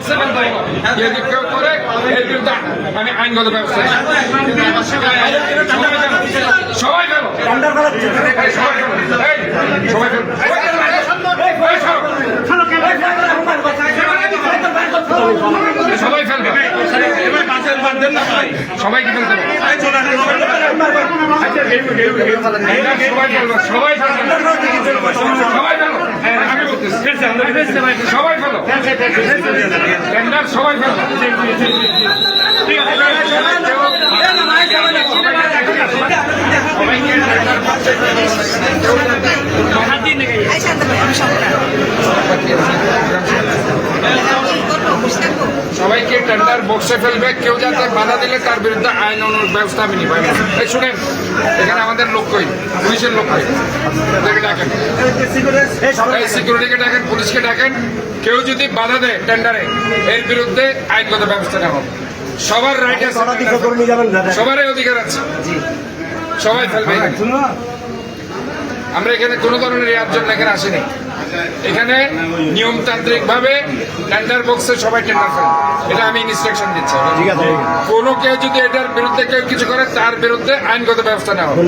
বক্সে ফেলতে যদি কেউ করে এর বিরুদ্ধে আমি আইনগত ব্যবস্থা সবাই ফেলো সবাই সবাই ফেলো সবাই ফেলবে সবাইকে ফেলতে সবাই ফেলবে সবাই ফেলবে সবাই ফেলো আমি বলতেছি সবাই ফেলো। সবাই ফেলো। সবাইকে টেন্ডার বক্সে ফেলবে। কেউ যাতে বাধা দিলে তার বিরুদ্ধে আইন ব্যবস্থা আমি নিব। শুনেন এখানে আমাদের লোক কই? পুলিশের লোক কই? ডাকেন সিকিউরিটিকে ডাকেন পুলিশকে ডাকেন কেউ যদি বাধা দেয় টেন্ডারে এর বিরুদ্ধে আইনগত ব্যবস্থা নেওয়া হবে। সবার রাইট আছে সবারই অধিকার আছে। সবাই ফেলবে। এখানে। আমরা এখানে কোনো ধরনের ইয়ার জন্য এখানে আসিনি। এখানে নিয়মতান্ত্রিক ভাবে টেন্ডার বক্সে সবাই টেন্ডার ফেলে এটা আমি ইনস্ট্রাকশন দিচ্ছি। কোনো কেউ যদি এটার বিরুদ্ধে কেউ কিছু করে তার বিরুদ্ধে আইনগত ব্যবস্থা নেওয়া হবে।